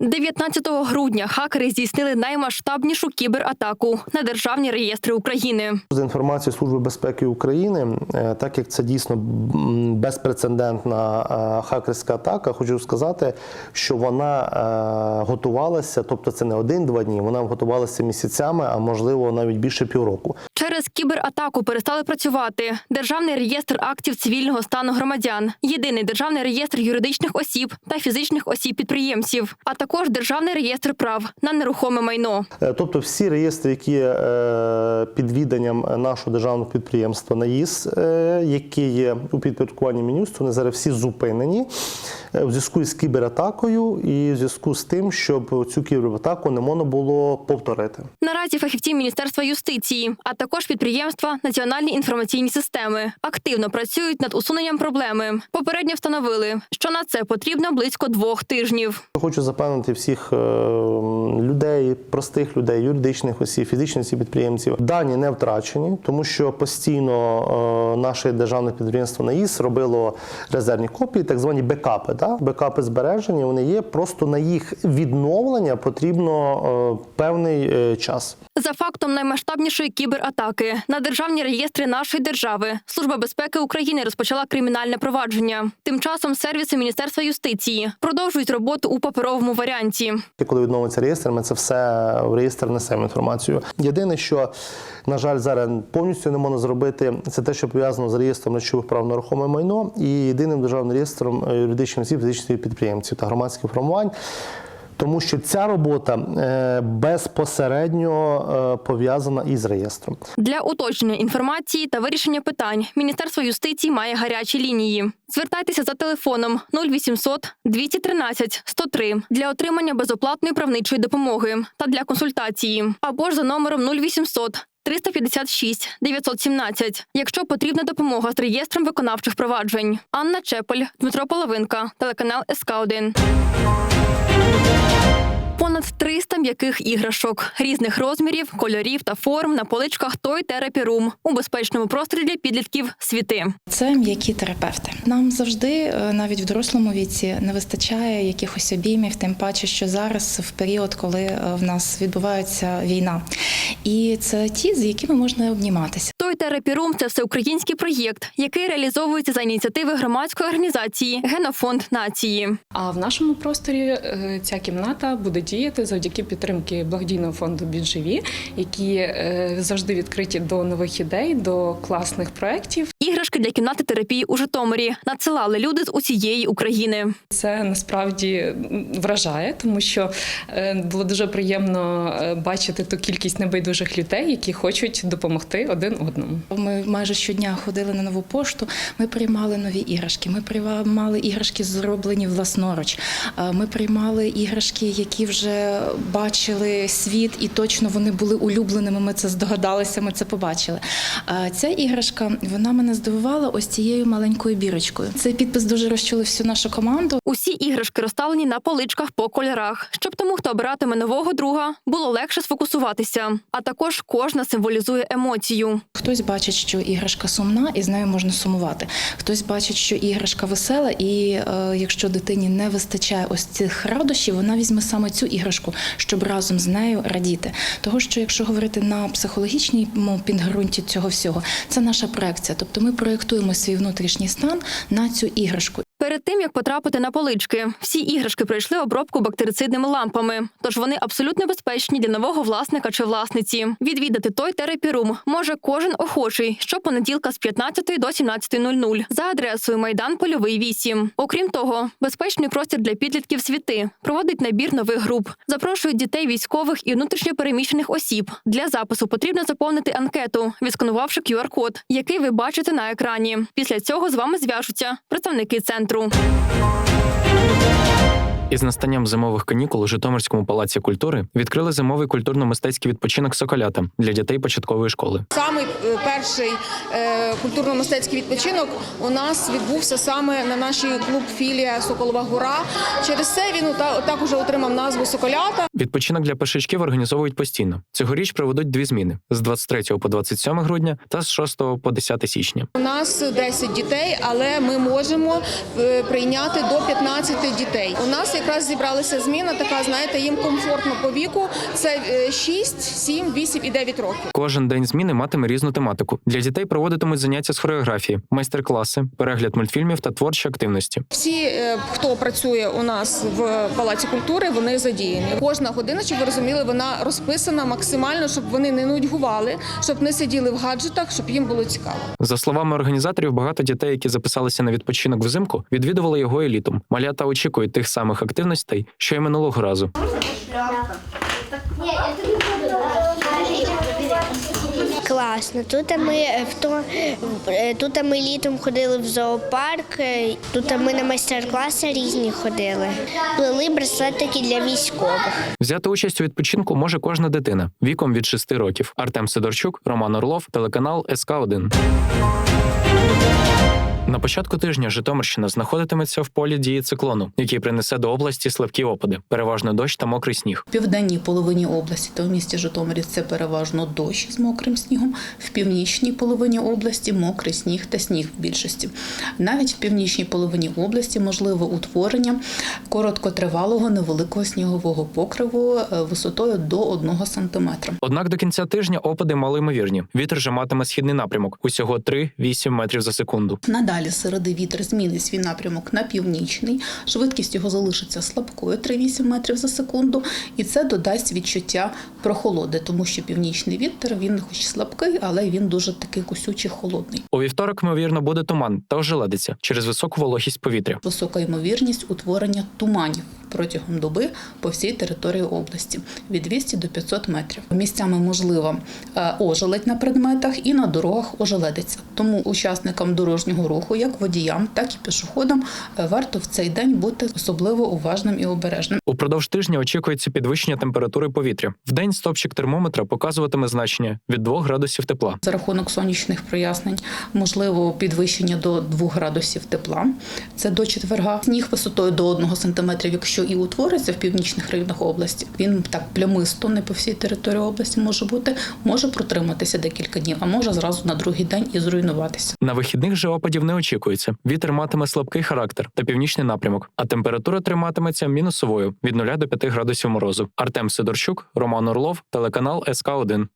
19 грудня хакери здійснили наймасштабнішу кібератаку на державні реєстри України. За інформацією Служби безпеки України, е, так як це дійсно безпрецедентна е, хакерська атака, хочу сказати, що вона е, готувалася, тобто це не один-два дні, вона готувалася місяцями, а можливо навіть більше півроку. Через кібератаку перестали працювати Державний реєстр актів цивільного стану громадян, єдиний державний реєстр юридичних осіб та фізичних осіб підприємців, а також державний реєстр прав на нерухоме майно. Е, Тобто всі реєстри, які е, під відданням нашого державного підприємства НАїС, е, які є у підпорядкуванні Мінюсту, вони зараз всі зупинені в зв'язку з кібератакою і в зв'язку з тим, щоб цю кібератаку не можна було повторити. Наразі фахівці Міністерства юстиції, а також підприємства Національні інформаційні системи активно працюють над усуненням проблеми. Попередньо встановили, що на це потрібно близько двох тижнів. Хочу запевнити всіх е, людей, простих людей, юридичних осіб, фізичних осіб підприємців. Дані не втрачені, тому що постійно е, наше державне підприємство НАІС робило резервні копії, так звані бекапи. Да? Бекапи збережені, вони є. Просто на їх відновлення потрібно е, певний е, час. За фактом наймасштабнішої кібератаки на державні реєстри нашої держави Служба безпеки України розпочала кримінальне провадження. Тим часом сервіси Міністерства юстиції продовжують роботу у паперовому варіанті. І коли відновиться реєстр, ми це все в реєстр несемо інформацію. Єдине, що на жаль, зараз повністю не можна зробити, це те, що пов'язано з реєстром речових прав на рухоме майно і єдиним державним реєстром е, юридичних осіб, фізичних підприємців та громадських формувань. Тому що ця робота е, безпосередньо е, пов'язана із реєстром. Для уточнення інформації та вирішення питань Міністерство юстиції має гарячі лінії. Звертайтеся за телефоном 0800 213 103 для отримання безоплатної правничої допомоги та для консультації, або ж за номером 0800 356 917, якщо потрібна допомога з реєстром виконавчих проваджень. Анна Чепель, Дмитро Половинка, телеканал СК 1 Понад 300 м'яких іграшок різних розмірів, кольорів та форм на поличках той терапірум у безпечному просторі для підлітків світи. Це м'які терапевти. Нам завжди, е, навіть в дорослому віці, не вистачає якихось обіймів, тим паче, що зараз в період, коли е, в нас відбувається війна. І це ті, з якими можна обніматися. Той терапірум це всеукраїнський проєкт, який реалізовується за ініціативи громадської організації Генофонд нації. А в нашому просторі е, ця кімната буде діяти завдяки підтримки благодійного фонду «Бідживі», які е, завжди відкриті до нових ідей, до класних проєктів. Іграшки для кімнати терапії у Житомирі надсилали люди з усієї України. Це насправді вражає, тому що е, було дуже приємно е, бачити ту кількість небайдужих людей, які хочуть допомогти один одному. Ми майже щодня ходили на нову пошту. Ми приймали нові іграшки. Ми приймали іграшки, зроблені власноруч. Е, Ми приймали іграшки, які вже бачили світ, і точно вони були улюбленими. Ми це здогадалися, ми це побачили. Ця іграшка вона мене здивувала ось цією маленькою бірочкою. Цей підпис дуже розчулив всю нашу команду. Усі іграшки розставлені на поличках по кольорах, щоб тому, хто обиратиме нового друга, було легше сфокусуватися. А також кожна символізує емоцію. Хтось бачить, що іграшка сумна, і з нею можна сумувати. Хтось бачить, що іграшка весела, і е, якщо дитині не вистачає ось цих радощів, вона візьме саме цю іграшку, щоб разом з нею радіти. Того, що якщо говорити на психологічному підґрунті цього всього, це наша проекція. Тобто ми проєктуємо свій внутрішній стан на цю іграшку. Перед тим як потрапити на полички, всі іграшки пройшли обробку бактерицидними лампами, тож вони абсолютно безпечні для нового власника чи власниці. Відвідати той терапірум може кожен охочий щопонеділка з 15 до 17.00 за адресою Майдан Польовий 8. Окрім того, безпечний простір для підлітків світи проводить набір нових груп, запрошують дітей військових і внутрішньопереміщених осіб. Для запису потрібно заповнити анкету, відсканувавши QR-код, який ви бачите на екрані. Після цього з вами зв'яжуться представники центру. encontro. Із настанням зимових канікул у Житомирському палаці культури відкрили зимовий культурно-мистецький відпочинок Соколята для дітей початкової школи. Самий е, перший е, культурно-мистецький відпочинок у нас відбувся саме на нашій клуб філія Соколова Гора. Через це він також отримав назву Соколята. Відпочинок для пешечків організовують постійно. Цьогоріч проведуть дві зміни з 23 по 27 грудня та з 6 по 10 січня. У нас 10 дітей, але ми можемо е, прийняти до 15 дітей. У нас якраз зібралася зміна, така знаєте, їм комфортно по віку. Це е, 6, 7, 8 і 9 років. Кожен день зміни матиме різну тематику. Для дітей проводитимуть заняття з хореографії, майстер-класи, перегляд мультфільмів та творчі активності. Всі, е, хто працює у нас в палаці культури, вони задіяні. Кожна година, щоб ви розуміли, вона розписана максимально, щоб вони не нудьгували, щоб не сиділи в гаджетах, щоб їм було цікаво. За словами організаторів, багато дітей, які записалися на відпочинок взимку, відвідували його і літом. Малята очікують тих самих активностей, що й минулого разу. Класно. Тут ми е, в то е, тут ми літом ходили в зоопарк. е, Тут ми на майстер-класи різні ходили. Плели браслетики для військових. Взяти участь у відпочинку може кожна дитина віком від 6 років. Артем Сидорчук, Роман Орлов, телеканал СК 1 На початку тижня Житомирщина знаходитиметься в полі дії циклону, який принесе до області слабкі опади, переважно дощ та мокрий сніг. В південній половині області та в місті Житомирі це переважно дощ з мокрим снігом. В північній половині області мокрий сніг та сніг в більшості. Навіть в північній половині області можливо утворення короткотривалого невеликого снігового покриву е, висотою до 1 сантиметра. Однак до кінця тижня опади малоймовірні. Вітер же матиме східний напрямок усього 3-8 метрів за секунду. Надалі з середи вітер змінить свій напрямок на північний. Швидкість його залишиться слабкою 3-8 метрів за секунду, і це додасть відчуття прохолоди, тому що північний вітер він хоч слабкий, але він дуже такий кусючий холодний. У вівторок, ймовірно, буде туман та ожеледиться через високу вологість повітря. Висока ймовірність утворення туманів протягом доби по всій території області від 200 до 500 метрів. Місцями можлива е, ожеледь на предметах і на дорогах ожеледиться. Тому учасникам дорожнього руху, як водіям, так і пішоходам, е, варто в цей день бути особливо уважним і обережним. Упродовж тижня очікується підвищення температури повітря. Вдень стопчик термометра показуватиме значення від 2 градусів тепла. За рахунок сонячних прояснень можливо підвищення до 2 градусів тепла. Це до четверга. Сніг висотою до 1 см, якщо і утвориться в північних районах області, він так плямисто, не по всій території області може бути, може протриматися декілька днів, а може зразу на другий день і зруйнуватися. На вихідних же опадів не очікується. Вітер матиме слабкий характер та північний напрямок, а температура триматиметься мінусовою від 0 до 5 градусів морозу. Артем Сидорчук, Роман Орлов, телеканал СК 1